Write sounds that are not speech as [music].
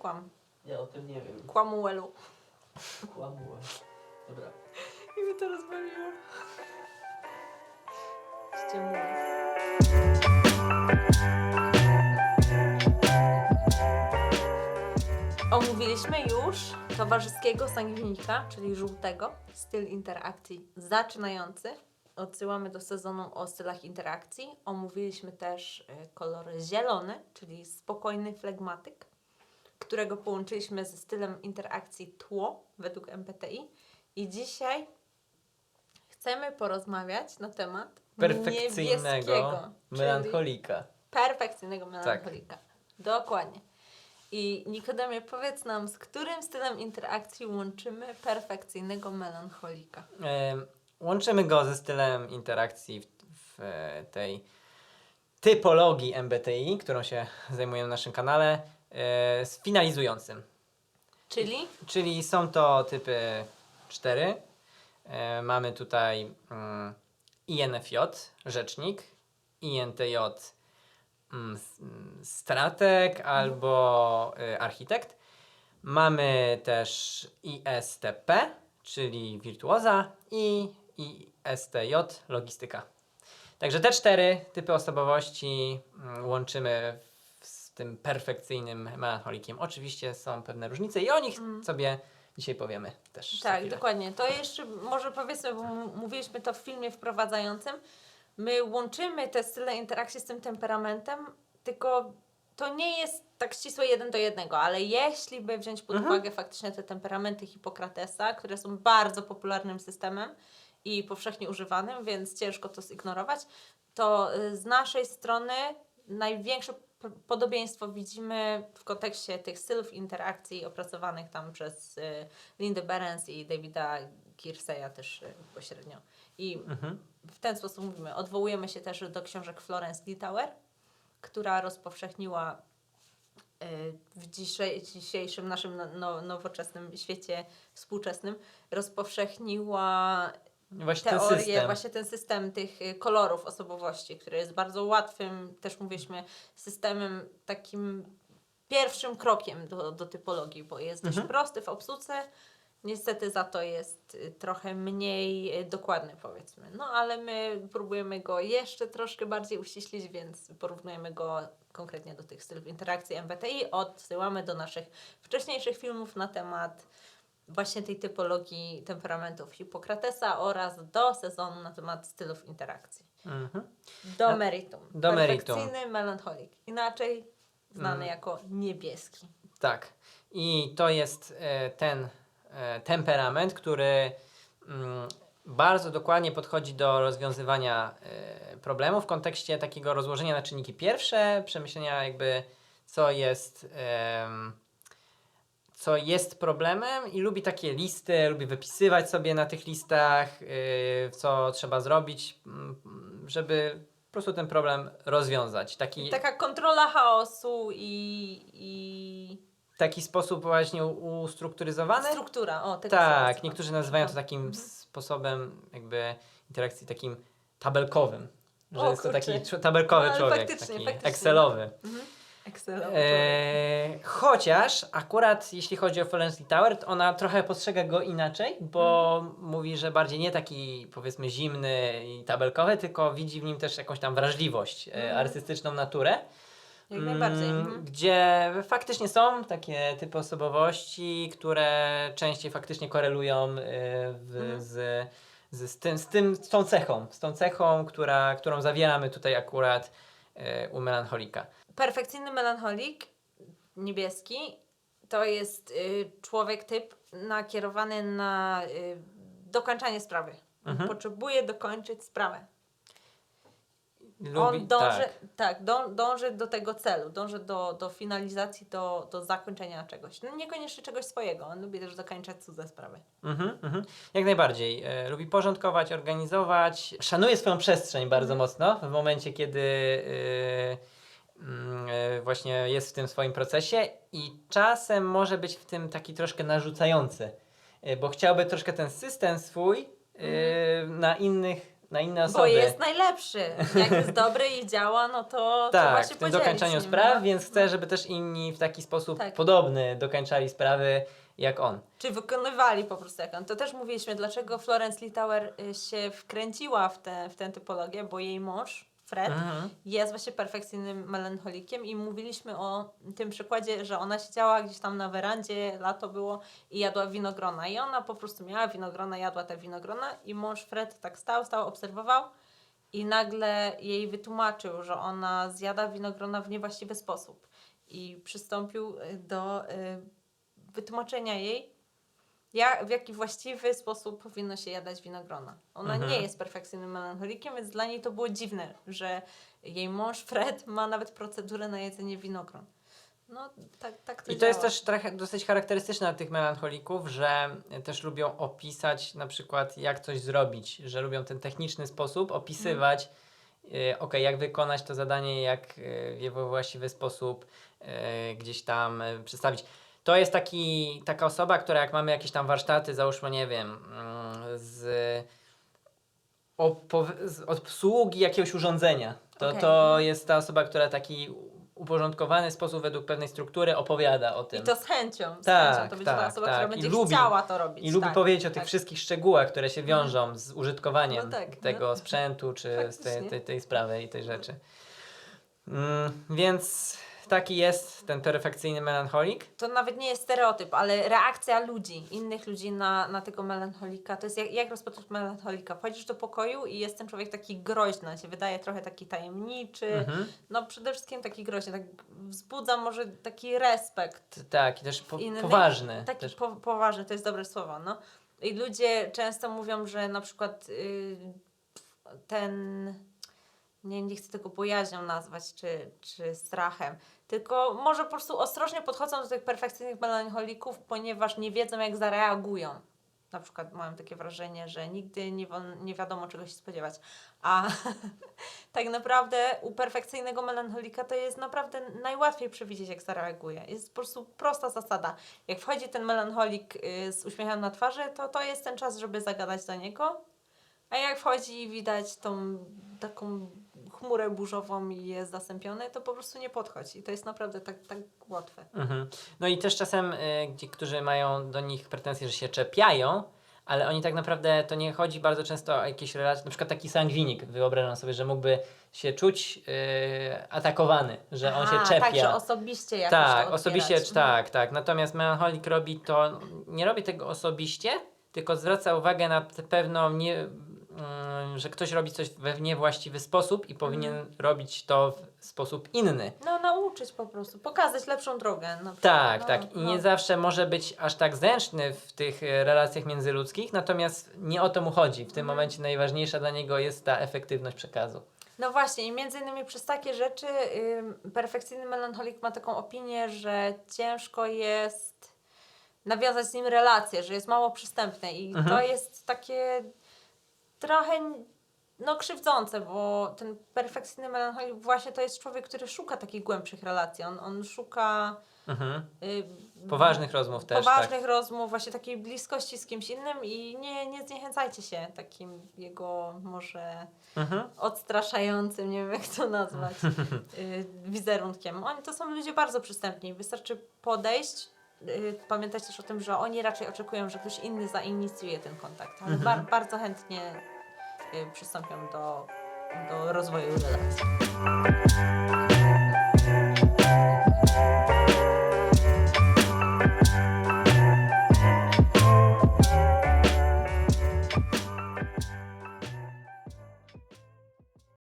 kłam. Ja o tym nie wiem. Kłamuelu. Kłamłem. Dobra. I mnie to rozbawiło. Ściemuje. Omówiliśmy już towarzyskiego sangwinika, czyli żółtego, styl interakcji zaczynający. Odsyłamy do sezonu o stylach interakcji. Omówiliśmy też y, kolor zielony, czyli spokojny flegmatyk, którego połączyliśmy ze stylem interakcji tło według MPTI. I dzisiaj chcemy porozmawiać na temat Perfekcyjnego melancholika. perfekcyjnego melancholika. Dokładnie. I Nikodemie, powiedz nam, z którym stylem interakcji łączymy perfekcyjnego melancholika? Em, Łączymy go ze stylem interakcji w, w e, tej typologii MBTI, którą się zajmujemy na naszym kanale, e, z finalizującym. Czyli Czyli są to typy 4. E, mamy tutaj mm, INFJ, rzecznik, INTJ, mm, strateg albo y, architekt. Mamy też ISTP, czyli wirtuoza i ISTJ, logistyka. Także te cztery typy osobowości mm, łączymy w- tym perfekcyjnym melancholikiem. Oczywiście są pewne różnice i o nich sobie dzisiaj powiemy też. tak, dokładnie. To jeszcze może powiedzmy, bo mówiliśmy to w filmie wprowadzającym. My łączymy te style interakcji z tym temperamentem, tylko to nie jest tak ścisłe jeden do jednego, ale jeśli by wziąć pod Mhm. uwagę faktycznie te temperamenty Hipokratesa, które są bardzo popularnym systemem i powszechnie używanym, więc ciężko to zignorować, to y, z naszej strony największe podobieństwo widzimy w kontekście tych stylów interakcji opracowanych tam przez y, Lindę Berens i Davida Kirseya też y, pośrednio. I Mhm. w ten sposób mówimy. Odwołujemy się też do książek Florence Litauer, która rozpowszechniła y, w dzisiejszym naszym no, no, nowoczesnym świecie współczesnym, rozpowszechniła Właśnie ten teorię, system. właśnie ten system tych y, kolorów osobowości, który jest bardzo łatwym, też mówiliśmy, systemem takim pierwszym krokiem do, do typologii, bo jest dość Mhm. prosty w obsłudze, niestety za to jest y, trochę mniej y, dokładny powiedzmy. No ale my próbujemy go jeszcze troszkę bardziej uściślić, więc porównujemy go konkretnie do tych stylów interakcji MBTI, odsyłamy do naszych wcześniejszych filmów na temat właśnie tej typologii temperamentów Hipokratesa oraz do sezonu na temat stylów interakcji. Mhm. Do meritum. do meritum. Perfekcyjny melancholik. Inaczej znany Mm. jako niebieski. Tak. I to jest e, ten e, temperament, który mm, bardzo dokładnie podchodzi do rozwiązywania e, problemów w kontekście takiego rozłożenia na czynniki pierwsze, przemyślenia jakby co jest em, co jest problemem i lubi takie listy, lubi wypisywać sobie na tych listach, y, co trzeba zrobić, mm, żeby po prostu ten problem rozwiązać. Taki, Taka kontrola chaosu i, i taki sposób właśnie ustrukturyzowany. struktura. O, tego Tak, niektórzy nazywają to takim Mhm. sposobem jakby interakcji takim tabelkowym. Że O, jest to taki kurczę. tabelkowy No, człowiek, faktycznie, taki faktycznie. Excelowy. Mhm. Excelowy E, chociaż akurat jeśli chodzi o Felicity Tower, to ona trochę postrzega go inaczej, bo Mhm. mówi, że bardziej nie taki powiedzmy zimny i tabelkowy, tylko widzi w nim też jakąś tam wrażliwość, e, Mhm. artystyczną naturę. Jak najbardziej. Mm, Mhm. Gdzie faktycznie są takie typy osobowości, które częściej faktycznie korelują y, w, Mhm. z, z, z, tym, z, tym, z tą cechą, z tą cechą, która, którą zawieramy tutaj akurat y, u melancholika. Perfekcyjny melancholik, niebieski, to jest y, człowiek typ nakierowany na y, dokończanie sprawy. Mhm. Potrzebuje dokończyć sprawę. Lubi, On dąży, tak. tak, dą, dąży do tego celu, dąży do, do finalizacji, do, do zakończenia czegoś. No niekoniecznie czegoś swojego, on lubi też zakończać cudze sprawy. Mhm, mhm. Jak najbardziej. E, lubi porządkować, organizować. Szanuje swoją przestrzeń bardzo Mhm. mocno w momencie, kiedy e, właśnie jest w tym swoim procesie i czasem może być w tym taki troszkę narzucający, e, bo chciałby troszkę ten system swój e, Mhm. na innych na inne Bo osoby. jest najlepszy. Jak jest dobry i działa, no to [laughs] trzeba tak, się w tym z nim, spraw, no. więc chcę, żeby też inni w taki sposób Tak. podobny dokańczali sprawy jak on. Czy wykonywali po prostu jak on. To też mówiliśmy, dlaczego Florence Litauer y, się wkręciła w tę w tę typologię, bo jej mąż, Fred, Mhm. jest właśnie perfekcyjnym melancholikiem i mówiliśmy o tym przykładzie, że ona siedziała gdzieś tam na werandzie, lato było i jadła winogrona. I ona po prostu miała winogrona, jadła te winogrona i mąż Fred tak stał, stał, obserwował i nagle jej wytłumaczył, że ona zjada winogrona w niewłaściwy sposób. I przystąpił y, do y, wytłumaczenia jej, ja, w jaki właściwy sposób powinno się jadać winogrona. Ona Mhm. nie jest perfekcyjnym melancholikiem, więc dla niej to było dziwne, że jej mąż Fred ma nawet procedurę na jedzenie winogron. No, tak, tak to I to jest też trochę dosyć charakterystyczne dla tych melancholików, że też lubią opisać na przykład jak coś zrobić, że lubią ten techniczny sposób opisywać, y, ok, jak wykonać to zadanie, jak y, je we właściwy sposób y, gdzieś tam przedstawić. To jest taki, taka osoba, która jak mamy jakieś tam warsztaty, załóżmy, nie wiem, mm, z, z obsługi jakiegoś urządzenia, to, Okej. to jest ta osoba, która taki uporządkowany sposób według pewnej struktury opowiada o tym. I to z chęcią. Z Tak, chęcią. To będzie ta tak, osoba, tak. która I będzie lubi- chciała to robić. I lubi tak, powiedzieć o tych tak. wszystkich szczegółach, które się wiążą z użytkowaniem No tak, no. tego sprzętu, czy [laughs] z tej, Faktycznie. tej, tej sprawy i tej rzeczy. Mm, więc taki jest ten perfekcyjny melancholik. To nawet nie jest stereotyp, ale reakcja ludzi, innych ludzi na, na tego melancholika. To jest jak, jak rozpocząć melancholika. Wchodzisz do pokoju i jest ten człowiek taki groźny, on się wydaje trochę taki tajemniczy. Mhm. No przede wszystkim taki groźny, tak wzbudza może taki respekt. Tak, i też po, Innych? poważny. Taki Też, po, poważny, to jest dobre słowo, no. I ludzie często mówią, że na przykład y, ten, nie, nie chcę tego bojaźnią nazwać, czy, czy strachem, tylko może po prostu ostrożnie podchodzą do tych perfekcyjnych melancholików, ponieważ nie wiedzą, jak zareagują. Na przykład mam takie wrażenie, że nigdy nie, nie wiadomo, czego się spodziewać. A [laughs] tak naprawdę u perfekcyjnego melancholika to jest naprawdę najłatwiej przewidzieć, jak zareaguje. Jest po prostu prosta zasada. Jak wchodzi ten melancholik y, z uśmiechem na twarzy, to to jest ten czas, żeby zagadać do niego. A jak wchodzi i widać tą taką chmurę burzową i jest zasępiony, to po prostu nie podchodzi. I to jest naprawdę tak, tak łatwe. mhm. No i też czasem, y, którzy mają do nich pretensje, że się czepiają, ale oni tak naprawdę, to nie chodzi bardzo często o jakieś relacje, na przykład taki sangwinik, wyobrażam sobie, że mógłby się czuć y, atakowany, że on Aha, się czepia. Tak, że osobiście jakoś Tak, to osobiście, Mhm. tak, tak. Natomiast melancholik robi to, nie robi tego osobiście, tylko zwraca uwagę na tę pewną, nie, że ktoś robi coś we niewłaściwy sposób i powinien Mhm. robić to w sposób inny. No nauczyć po prostu, pokazać lepszą drogę. Tak, no, tak. I no. nie zawsze może być aż tak zręczny w tych e, relacjach międzyludzkich, natomiast nie o to mu chodzi. W tym Mhm. momencie najważniejsza dla niego jest ta efektywność przekazu. No właśnie, i między innymi przez takie rzeczy ym, perfekcyjny melancholik ma taką opinię, że ciężko jest nawiązać z nim relacje, że jest mało przystępne i Mhm. to jest takie trochę no krzywdzące, bo ten perfekcyjny melancholik właśnie to jest człowiek, który szuka takich głębszych relacji. On, on szuka Mhm. y, Poważnych rozmów też. poważnych tak. rozmów, właśnie takiej bliskości z kimś innym i nie, nie zniechęcajcie się takim jego może Mhm. odstraszającym, nie wiem jak to nazwać, [laughs] y, wizerunkiem. Oni to są ludzie bardzo przystępni. Wystarczy podejść, y, pamiętać też o tym, że oni raczej oczekują, że ktoś inny zainicjuje ten kontakt, ale Mhm. bar- bardzo chętnie przystąpią do, do rozwoju relacji.